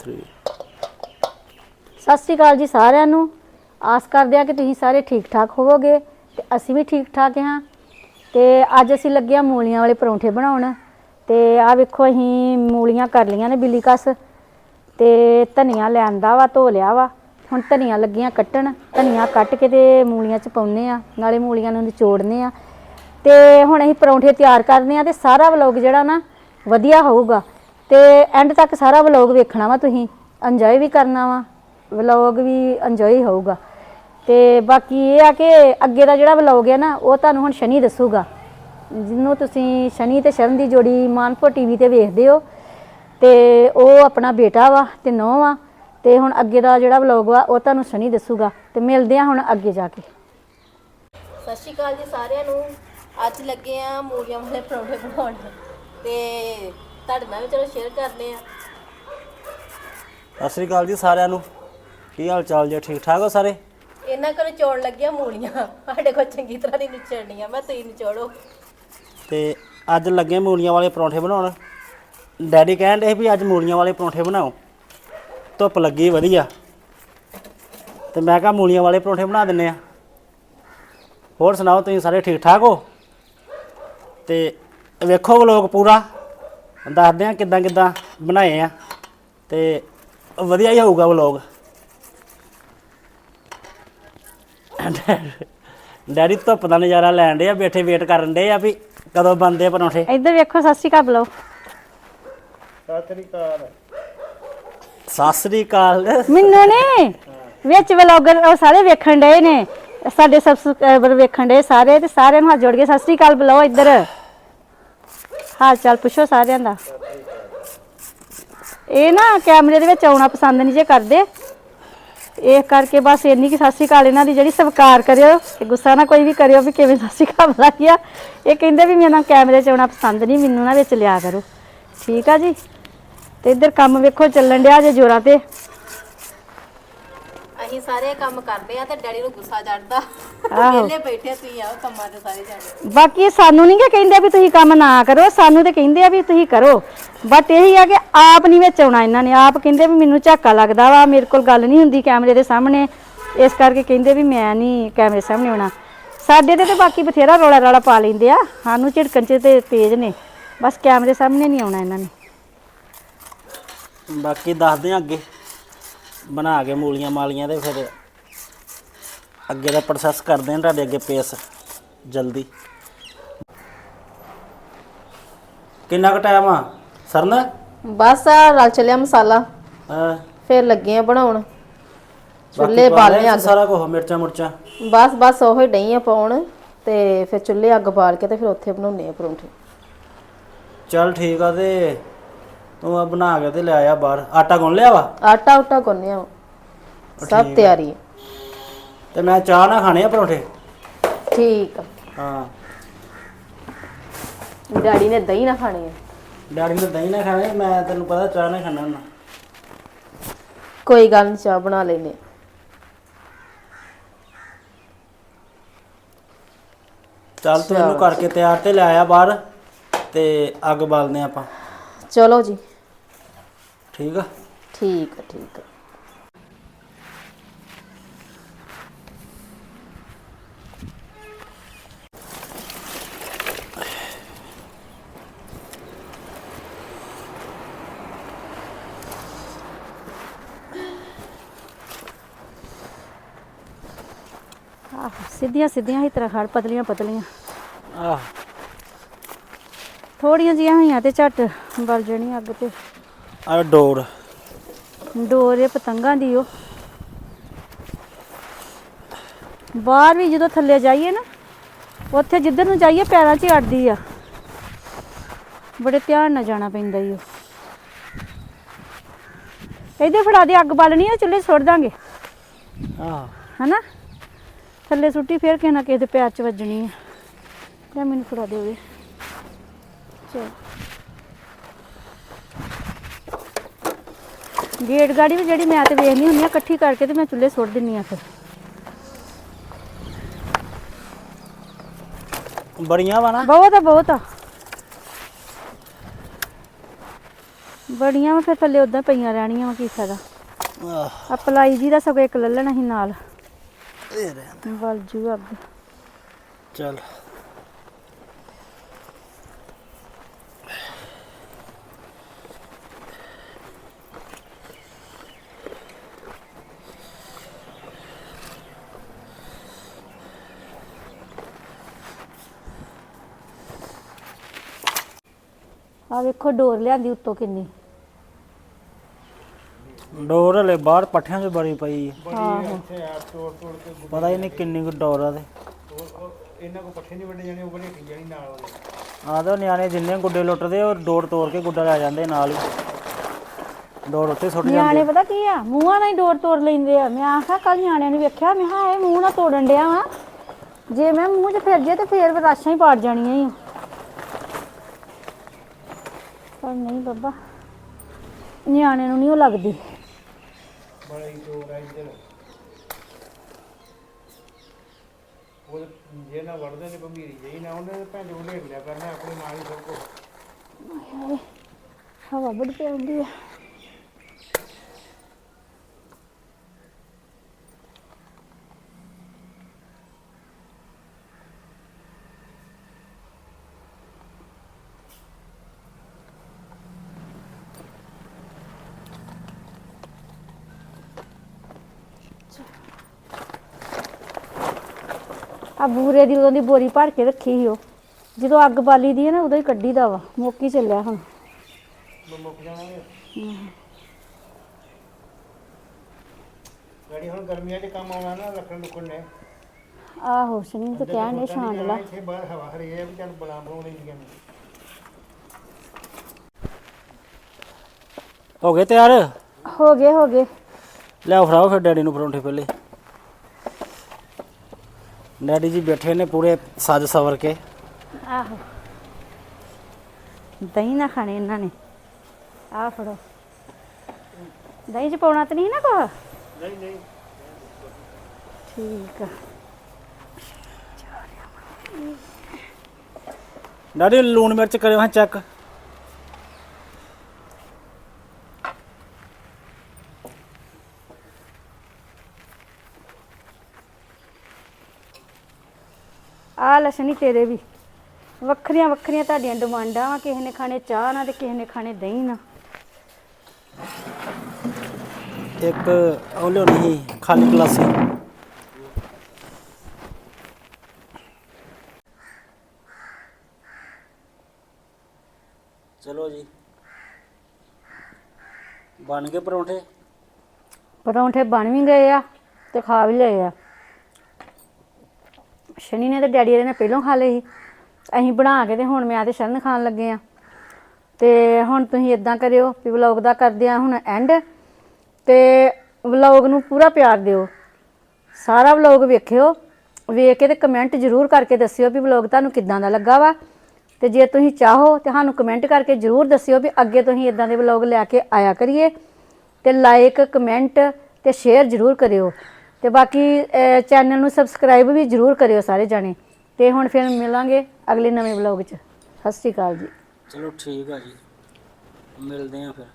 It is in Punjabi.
3 ਸਤਿ ਸ਼੍ਰੀ ਅਕਾਲ ਜੀ ਸਾਰਿਆਂ ਨੂੰ। ਆਸ ਕਰਦੇ ਆ ਕਿ ਤੁਸੀਂ ਸਾਰੇ ਠੀਕ ਠਾਕ ਹੋਵੋਗੇ ਤੇ ਅਸੀਂ ਵੀ ਠੀਕ ਠਾਕ ਹਾਂ। ਤੇ ਅੱਜ ਅਸੀਂ ਲੱਗੇ ਆ ਮੂਲੀਆਂ ਵਾਲੇ ਪਰੌਂਠੇ ਬਣਾਉਣ। ਤੇ ਆ ਵੇਖੋ, ਅਸੀਂ ਮੂਲੀਆਂ ਕਰ ਲਈਆਂ ਨੇ ਬਿੱਲੀ ਕਸ। ਤੇ ਧਨੀਆ ਲੈਂਦਾ ਵਾ, ਧੋ ਲਿਆ ਵਾ। ਹੁਣ ਧਨੀਆ ਲੱਗੀਆਂ ਕੱਟਣ। ਧਨੀਆ ਕੱਟ ਕੇ ਤੇ ਮੂਲੀਆਂ ਚ ਪਾਉਨੇ ਆ ਨਾਲੇ ਮੂਲੀਆਂ ਨੂੰ ਨਿਚੋੜਨੇ ਆ ਤੇ ਹੁਣ ਅਸੀਂ ਪਰੌਂਠੇ ਤਿਆਰ ਕਰਨੇ ਆ ਤੇ ਸਾਰਾ ਵਲੌਗ ਜਿਹੜਾ ਨਾ ਵਧੀਆ ਹੋਊਗਾ। ਤੇ ਐਂਡ ਤੱਕ ਸਾਰਾ ਵਲੌਗ ਵੇਖਣਾ ਵਾ ਤੁਸੀਂ ਇੰਜੋਏ ਵੀ ਕਰਨਾ ਵਾ ਵਲੌਗ ਵੀ ਇੰਜੋਏ ਹੋਊਗਾ। ਤੇ ਬਾਕੀ ਇਹ ਆ ਕਿ ਅੱਗੇ ਦਾ ਜਿਹੜਾ ਵਲੌਗ ਹੈ ਨਾ, ਉਹ ਤੁਹਾਨੂੰ ਹੁਣ ਸ਼ਨੀ ਦੱਸੂਗਾ। ਜਿਹਨੂੰ ਤੁਸੀਂ ਸ਼ਨੀ ਤੇ ਸ਼ਰਨ ਦੀ ਜੋੜੀ ਮਾਨਪੁਰ ਟੀਵੀ ਤੇ ਵੇਖਦੇ ਹੋ, ਤੇ ਉਹ ਆਪਣਾ ਬੇਟਾ ਵਾ ਤੇ ਨੌਂ ਵਾ, ਤੇ ਹੁਣ ਅੱਗੇ ਦਾ ਜਿਹੜਾ ਵਲੌਗ ਵਾ ਉਹ ਤੁਹਾਨੂੰ ਸ਼ਨੀ ਦੱਸੂਗਾ। ਤੇ ਮਿਲਦੇ ਆ ਹੁਣ ਅੱਗੇ ਜਾ ਕੇ। ਸਤਿ ਸ਼੍ਰੀ ਅਕਾਲ ਜੀ ਸਾਰਿਆਂ ਨੂੰ। ਅੱਜ ਲੱਗੇ ਆ ਮੂਲੀਆਂ ਵਾਲੇ ਪਰੌਂਠੇ ਬਣਾਉਣ। ਤੇ ਤੁਹਾਡੇ ਨਾਲ ਵੀ ਚਲੋ ਸ਼ੇਅਰ ਕਰਨੇ ਆ। ਸਤਿ ਸ੍ਰੀ ਅਕਾਲ ਜੀ ਸਾਰਿਆਂ ਨੂੰ। ਕੀ ਹਾਲ ਚਾਲ ਜੀ? ਠੀਕ ਠਾਕ ਹੋ ਸਾਰੇ? ਇਹਨਾਂ ਕੋਲ ਚੋਣ ਲੱਗੀਆਂ ਮੂਲੀਆਂ। ਸਾਡੇ ਕੋਲ ਚੰਗੀ ਤਰ੍ਹਾਂ ਨਹੀਂ ਨਿਚੜਨੀਆਂ। ਮੈਂ ਤੁਸੀਂ ਨਿਚੋੜੋ। ਤੇ ਅੱਜ ਲੱਗੇ ਮੂਲੀਆਂ ਵਾਲੇ ਪਰੌਂਠੇ ਬਣਾਉਣ। ਡੈਡੀ ਕਹਿਣ ਦੇ ਵੀ ਅੱਜ ਮੂਲੀਆਂ ਵਾਲੇ ਪਰੌਂਠੇ ਬਣਾਓ। ਧੁੱਪ ਲੱਗੀ ਵਧੀਆ। ਤੇ ਮੈਂ ਕਿਹਾ ਮੂਲੀਆਂ ਵਾਲੇ ਪਰੌਂਠੇ ਬਣਾ ਦਿੰਨੇ ਆ। ਹੋਰ ਸੁਣਾਓ ਤੁਸੀਂ ਸਾਰੇ ਠੀਕ ਠਾਕ ਹੋ? ਤੇ ਵੇਖੋ ਵਲੋਗ ਪੂਰਾ। ਦੱਸਦੇ ਆ ਕਿੱਦਾਂ ਕਿੱਦਾਂ ਬਣਾਏ ਆ ਤੇ ਵਧੀਆ ਹੀ ਹੋਊਗਾ ਵਲੋਗ ਡੈਡੀ ਧੁੱਪ ਦਾ ਨਜ਼ਾਰਾ ਲੈਣ ਦੇ ਆ ਬੈਠੇ ਵੇਟ ਕਰਨ ਦੇ ਆ ਵੀ ਕਦੋਂ ਬਣਦੇ ਆ ਪਰੌਂਠੇ। ਇੱਧਰ ਵੇਖੋ ਸਤਿ ਸ਼੍ਰੀ ਅਕਾਲ ਬੁਲਾਓ। ਸਤਿ ਸ੍ਰੀ ਅਕਾਲ। ਮੈਨੂੰ ਨੇ ਵਿੱਚ ਵਲੌਗਰ ਉਹ ਸਾਰੇ ਵੇਖਣ ਡਏ ਨੇ ਸਾਡੇ ਸਬਸਕ੍ਰਾਈਬਰ ਵੇਖਣ ਡਏ ਸਾਰੇ ਤੇ ਸਾਰਿਆਂ ਨੂੰ ਹੱਥ ਜੋੜ ਕੇ ਸਤਿ ਸ੍ਰੀ ਅਕਾਲ ਬੁਲਾਓ ਇੱਧਰ। ਹਾਲ ਚਾਲ ਪੁੱਛੋ ਸਾਰਿਆਂ ਦਾ। ਇਹ ਨਾ ਕੈਮਰੇ ਦੇ ਵਿੱਚ ਆਉਣਾ ਪਸੰਦ ਨਹੀਂ ਜੇ ਕਰਦੇ। ਇਹ ਕਰਕੇ ਬਸ ਇੰਨੀ ਕਿ ਸਤਿ ਸ੍ਰੀ ਅਕਾਲ ਇਹਨਾਂ ਦੀ ਜਿਹੜੀ ਸਵੀਕਾਰ ਕਰਿਓ ਤੇ ਗੁੱਸਾ ਨਾ ਕੋਈ ਵੀ ਕਰਿਓ ਵੀ ਕਿਵੇਂ ਸਤਿ ਸ੍ਰੀ ਅਕਾਲ ਬੁਲਾਈ ਆ। ਇਹ ਕਹਿੰਦੇ ਵੀ ਮੈਨੂੰ ਕੈਮਰੇ 'ਚ ਆਉਣਾ ਪਸੰਦ ਨਹੀਂ, ਮੈਨੂੰ ਨਾ ਵਿੱਚ ਲਿਆ ਕਰੋ। ਠੀਕ ਆ ਜੀ? ਤੇ ਇੱਧਰ ਕੰਮ ਵੇਖੋ ਚੱਲਣ ਡਿਆ ਜੇ ਜੋਰਾਂ ਤੇ। ਅਸੀਂ ਸਾਰੇ ਕੰਮ ਕਰਦੇ ਆ ਤੇ ਡੈਡੀ ਨੂੰ ਗੁੱਸਾ ਚੜਦਾ। ਆਹੋ। ਵਿਹਲੇ ਬੈਠੇ ਤੁਸੀਂ ਆਓ ਕੰਮਾਂ ਤੇ ਸਾਰੇ ਜਾਣੇ। ਬਾਕੀ ਇਹ ਸਾਨੂੰ ਨਹੀਂ ਕਿ ਕਹਿੰਦੇ ਵੀ ਤੁਸੀਂ ਕੰਮ ਨਾ ਕਰੋ ਸਾਨੂੰ ਤੇ ਕਹਿੰਦੇ ਆ ਵੀ ਤੁਸੀਂ ਕਰੋ। ਬਟ ਇਹੀ ਆ ਕਿ ਆਪ ਨਹੀਂ ਵਿੱਚ ਆਉਣਾ ਇਹਨਾਂ ਨੇ। ਆਪ ਕਹਿੰਦੇ ਵੀ ਮੈਨੂੰ ਝਾਕਾ ਲੱਗਦਾ ਵਾ ਮੇਰੇ ਕੋਲ ਗੱਲ ਨਹੀਂ ਹੁੰਦੀ ਕੈਮਰੇ ਦੇ ਸਾਹਮਣੇ। ਇਸ ਕਰਕੇ ਕਹਿੰਦੇ ਵੀ ਮੈਂ ਨਹੀਂ ਕੈਮਰੇ ਸਾਹਮਣੇ ਆਉਣਾ। ਸਾਡੇ ਤੇ ਤੇ ਬਾਕੀ ਬਥੇਰਾ ਰੌਲਾ ਰਾਲਾ ਪਾ ਲੈਂਦੇ ਆ। ਸਾਨੂੰ ਝਿੜਕਣ ਚ ਤੇ ਤੇਜ਼ ਨੇ। ਬਸ ਕੈਮਰੇ ਸਾਹਮਣੇ ਨਹੀਂ ਆਉਣਾ ਇਹਨਾਂ ਨੇ। ਬਾਕੀ ਦੱਸਦੇ ਆ ਅੱਗੇ। ਬਣਾ ਕੇ ਮੂਲੀਆਂ ਮਾਲੀਆਂ ਤੇ ਫਿਰ ਅੱਗੇ ਦਾ ਪ੍ਰੋਸੈਸ ਕਰਦੇ ਆ ਤੁਹਾਡੇ ਅੱਗੇ ਪੇਸ ਜਲਦੀ। ਕਿੰਨਾ ਕੁ ਟਾਈਮ ਆ? ਸਰਨਾ? ਬਸ ਆ ਰਲ ਚੱਲਿਆ ਮਸਾਲਾ। ਹਾਂ। ਫਿਰ ਲੱਗੇ ਆ ਬਣਾਉਣ। ਬਾਕੀ ਚੁੱਲ੍ਹੇ ਪਾ ਬਾਲੇ ਲਿਆ ਅੱਗ। ਸਾਰਾ ਕੁਝ ਮਿਰਚਾਂ ਮੁਰਚਾਂ? ਬਸ ਬਸ ਉਹੀ ਡਈ ਆ ਪਾਉਣ ਤੇ ਫਿਰ ਚੁੱਲ੍ਹੇ ਅੱਗ ਬਾਲ ਕੇ ਤੇ ਫਿਰ ਉੱਥੇ ਬਣਾਉਣੇ ਆ ਪਰੌਂਠੇ। ਚੱਲ ਠੀਕ ਆ ਤੇ ਤੂੰ ਆ ਬਣਾ ਕੇ ਤੇ ਲੈ ਆ ਬਾਹਰ। ਆਟਾ ਗੁੰਨ ਲਿਆ ਵਾ? ਆਟਾ ਉਟਾ ਗੁੰਨਿਆ ਸਭ ਤਿਆਰੀ ਹੈ ਤੇ ਮੈਂ ਚਾਹ ਨਾ ਖਾਣੇ ਆ ਪਰੌਂਠੇ? ਠੀਕ ਆ। ਹਾਂ। ਡੈਡੀ ਨੇ ਦਹੀਂ ਨਾ ਖਾਣੀ ਹੈ ਡੈਡੀ ਨੇ ਦਹੀਂ ਨਾ ਖਾਣੇ ਮੈਂ ਤੈਨੂੰ ਪਤਾ ਚਾਹ ਨਾ ਖਾਣਾ ਹੁੰਦਾ। ਕੋਈ ਗੱਲ ਨਹੀਂ ਚਾਹ ਬਣਾ ਲੈਨੇ। ਚੱਲ ਤੂੰ ਇਹਨੂੰ ਕਰਕੇ ਤਿਆਰ ਤੇ ਲੈ ਆਇਆ ਬਾਹਰ ਤੇ ਅੱਗ ਬਾਲਦੇ ਆਪਾਂ। ਚਲੋ ਜੀ। ਠੀਕ ਆ? ਠੀਕ ਆ ਠੀਕ ਆ। ਆਹ ਸਿੱਧੀਆਂ ਸਿੱਧੀਆਂ ਹੀ ਤਰ੍ਹਾਂ ਖੜ ਪਤਲੀਆਂ ਪਤਲੀਆਂ। ਆਹ। ਥੋੜੀਆਂ ਜਿਹੀਆਂ ਹੋਈਆਂ ਤੇ ਝੱਟ ਬਲ ਜਣੀ ਅੱਗ ਤੇ। ਆ ਡੋਰ। ਡੋਰੇ ਪਤੰਗਾਂ ਦੀ ਉਹ ਬਾਹਰ ਵੀ ਜਦੋਂ ਥੱਲੇ ਜਾਈਏ ਨਾ ਉੱਥੇ ਜਿੱਧਰ ਨੂੰ ਜਾਈਏ ਪੈਰਾਂ 'ਚ ਹੀ ਅੜਦੀ ਆ। ਬੜੇ ਧਿਆਨ ਨਾਲ ਜਾਣਾ ਪੈਂਦਾ ਈ ਉਹ ਇਹਦੇ ਫੜਾ ਦੇ ਅੱਗ ਬਾਲਣੀ ਆ ਚੁੱਲ੍ਹੇ ਸੁੱਟ ਦਾਂਗੇ। ਆਹ। ਹਨਾ? ਥੱਲੇ ਸੁੱਟੀ ਫੇਰ ਕਿਸੇ ਨਾ ਕਿਸੇ ਦੇ ਪੈਰ 'ਚ ਵੱਜਣੀ ਆ। ਲੈ ਮੈਨੂੰ ਫੜਾ ਦੇ ਉਹਦੇ। ਚਲ। ਗੇਟ ਗਾੜੀ ਵੀ ਜਿਹੜੀ ਮੈਂ ਤੇ ਵੇਖਣੀ ਹੁੰਦੀ ਆ ਇਕੱਠੀ ਕਰਕੇ ਤੇ ਮੈਂ ਚੁੱਲ੍ਹੇ ਸੁੱਟ ਦਿੰਨੀ ਆ ਫਿਰ। ਬੜੀਆਂ ਵਾ ਨਾ। ਬਹੁਤ ਆ ਬਹੁਤ ਆ। ਬੜੀਆਂ ਵਾ ਫਿਰ ਥੱਲੇ ਉਦਾਂ ਪਈਆਂ ਰਹਿਣੀਆਂ ਵਾ ਕੀ ਫਾਇਦਾ ਆਹ। ਆ ਪਲਾਈ ਜੀ ਦਾ ਸਗੋਂ ਇੱਕ ਲੱਲਣਾ ਸੀ ਨਾਲ। ਇਹ ਰਹਿ ਬਲ ਜੂ ਅੱਗ। ਚੱਲ। ਆ ਵੇਖੋ ਡੋਰ ਲਿਆਂਦੀ ਉੱਤੋਂ ਕਿੰਨੀ। ਡੋਰ ਹਲੇ ਬਾਹਰ ਪੱਠਿਆਂ 'ਚ ਬੜੀ ਪਈ ਹੈ ਆਹੋ। ਪਤਾ ਹੀ ਨਹੀਂ ਕਿੰਨੀ ਕੁ ਡੋਰ ਆ ਤੇ। ਇਹਨਾਂ ਕੋ ਪੱਠੇ ਨਹੀਂ ਵੰਡੇ ਜਾਣੇ ਉਹ ਬਣੇ ਜਾਣੀ ਨਾਲ ਵਾਲੇ। ਆਹ ਤਾਂ ਨਿਆਣੇ ਜਿੰਨੇ ਗੁੱਡੇ ਲੁੱਟਦੇ ਉਹ ਡੋਰ ਤੋੜ ਕੇ ਗੁੱਡਾ ਲੈ ਜਾਂਦੇ ਨਾਲ ਹੀ। ਡੋਰ ਉੱਤੇ ਸੁੱਟ ਜਾਂਦੇ ਨਿਆਣੇ ਪਤਾ ਕੀ ਆ? ਮੂੰਹਾਂ ਨਾਲ ਹੀ ਡੋਰ ਤੋੜ ਲੈਂਦੇ ਆ। ਮੈਂ ਆਖਿਆ ਕੱਲ ਨਿਆਣਿਆਂ ਨੂੰ ਵੇਖਿਆ ਮੈਂ ਹਾਂ ਇਹ ਮੂੰਹ ਨਾਲ ਤੋੜਨ ਡਿਆ ਵਾ। ਜੇ ਮੈਂ ਮੂੰਹ 'ਚ ਫਿਰ ਜੇ ਤੇ ਫੇਰ ਵਿਰਾਸ਼ਾਂ ਹੀ ਪਾੜ ਜਾਣੀਆਂ ਹੀ ਪਰ ਨਹੀਂ ਬੱਬਾ ਨਿਆਣਿਆਂ ਨੂੰ ਨਹੀਂ ਉਹ ਲੱਗਦੀ। ਬੜਾ ਹੀ ਚੋਰ ਆ ਇੱਧਰ। ਉਹ ਜੇ ਨਾ ਵੜਦੇ ਨੇ ਗੰਭੀਰੀ ਜਈ ਨਾ ਉਹਨੇ ਭੈਣ ਨੂੰ ਢੇਕ ਲਿਆ ਕਰਨਾ ਆਪਣੇ ਨਾਲ ਹੀ ਸਭ ਕੁਛ। ਹਵਾ ਬੜੀ ਪੈਂਦੀ ਆ। ਆ ਬੂਰੇ ਦੀ ਉਦੋਂ ਦੀ ਬੋਰੀ ਭਰ ਕੇ ਰੱਖੀ ਸੀ ਉਹ। ਜਦੋਂ ਅੱਗ ਬਾਲੀ ਦੀ ਹੈ ਨਾ ਉਦੋਂ ਹੀ ਕੱਢੀ ਦਾ ਵਾ। ਮੋਕੀ ਚੱਲਿਆ ਹੁਣ। ਮੈਂ ਮੁੱਕ ਜਾਵਾਂਗੇ ਗਾੜੀ ਹੁਣ ਗਰਮੀਆਂ 'ਚ ਕੰਮ ਆਉਣਾ ਨਾ ਲੱਕੜ ਲੁੱਕੜ ਨੇ। ਆਹੋ ਸ਼ਨੀ ਤੇ ਕਹਿਣ ਦੇ ਛਾਂਡ ਲਾ। ਇੱਥੇ ਬਾਹਰ ਹਵਾ ਹਰੀ ਹੈ ਵੀ ਚੱਲ ਬਣਾ ਬਣਾਉਣੀ ਦੀਆਂ ਨੇ। ਹੋ ਗਏ ਤਿਆਰ? ਹੋ ਗਏ ਹੋ ਗਏ। ਲਿਆਓ ਫੜਾਓ ਫਿਰ ਡੈਡੀ ਨੂੰ ਪਰੌਂਠੇ ਪਹਿਲੇ। ਡੈਡੀ ਜੀ ਬੈਠੇ ਨੇ ਪੂਰੇ ਸੱਜ ਸਵਰ ਕੇ। ਆਹੋ। ਦਹੀਂ ਨਾ ਖਾਣੇ ਇਹਨਾਂ ਨੇ। ਆਹ ਫੜੋ। ਦਹੀਂ ਚ ਪਾਉਣਾ ਤਾਂ ਨਹੀਂ ਨਾ ਕੋ ਨਹੀਂ ਨਹੀਂ। ਠੀਕ ਆ। ਡੈਡੀ ਲੂਣ ਮਿਰਚ ਕਰਿਓ ਹਾਂ ਚੈੱਕ। ਆ ਲਸ਼ਣੀ ਤੇਰੇ ਵੀ। ਵੱਖਰੀਆਂ ਵੱਖਰੀਆਂ ਤੁਹਾਡੀਆਂ ਡਿਮਾਂਡਾਂ ਵਾ ਕਿਸੇ ਨੇ ਖਾਣੇ ਚਾਹ ਨਾਲ ਤੇ ਕਿਸੇ ਨੇ ਖਾਣੇ ਦਹੀਂ ਨਾਲ ਇੱਕ ਉਹ ਲਿਆਉਣੀ ਸੀ ਖਾਲੀ ਗਲਾਸੀ। ਚਲੋ ਜੀ। ਬਣ ਗਏ ਪਰੌਂਠੇ? ਪਰੌਂਠੇ ਬਣ ਵੀ ਗਏ ਆ ਤੇ ਖਾ ਵੀ ਲਏ ਆ। ਸ਼ਨੀ ਨੇ ਤੇ ਡੈਡੀ ਇਹਦੇ ਨੇ ਪਹਿਲਾਂ ਖਾ ਲਏ ਸੀ। ਅਸੀਂ ਬਣਾ ਕੇ ਤੇ ਹੁਣ ਮੈਂ ਤੇ ਸ਼ਰਨ ਖਾਣ ਲੱਗੇ ਆ। ਤੇ ਹੁਣ ਤੁਸੀਂ ਇਦਾਂ ਕਰਿਓ ਵੀ ਵਲੌਗ ਦਾ ਕਰਦੇ ਆ ਹੁਣ ਐਂਡ ਤੇ ਵਲੌਗ ਨੂੰ ਪੂਰਾ ਪਿਆਰ ਦਿਓ। ਸਾਰਾ ਵਲੌਗ ਵੇਖਿਓ। ਵੇਖ ਕੇ ਤੇ ਕਮੈਂਟ ਜ਼ਰੂਰ ਕਰਕੇ ਦੱਸਿਓ ਵੀ ਵਲੌਗ ਤੁਹਾਨੂੰ ਕਿੱਦਾਂ ਦਾ ਲੱਗਾ ਵਾ। ਤੇ ਜੇ ਤੁਸੀਂ ਚਾਹੋ ਤੇ ਸਾਨੂੰ ਕਮੈਂਟ ਕਰਕੇ ਜ਼ਰੂਰ ਦੱਸਿਓ ਵੀ ਅੱਗੇ ਤੁਸੀਂ ਇਦਾਂ ਦੇ ਵਲੌਗ ਲੈ ਕੇ ਆਇਆ ਕਰੀਏ। ਤੇ ਲਾਈਕ ਕਮੈਂਟ ਤੇ ਸ਼ੇਅਰ ਜ਼ਰੂਰ ਕਰਿਓ। ਤੇ ਬਾਕੀ ਚੈਨਲ ਨੂੰ ਸਬਸਕ੍ਰਾਈਬ ਵੀ ਜ਼ਰੂਰ ਕਰਿਓ ਸਾਰੇ ਜਾਣੇ। ਤੇ ਹੁਣ ਫਿਰ ਮਿਲਾਂਗੇ ਅਗਲੇ ਨਵੇਂ ਵਲੌਗ 'ਚ। ਸਤਿ ਸ਼੍ਰੀ ਅਕਾਲ ਜੀ। ਚਲੋ ਠੀਕ ਆ ਜੀ। ਮਿਲਦੇ ਆ ਫਿਰ।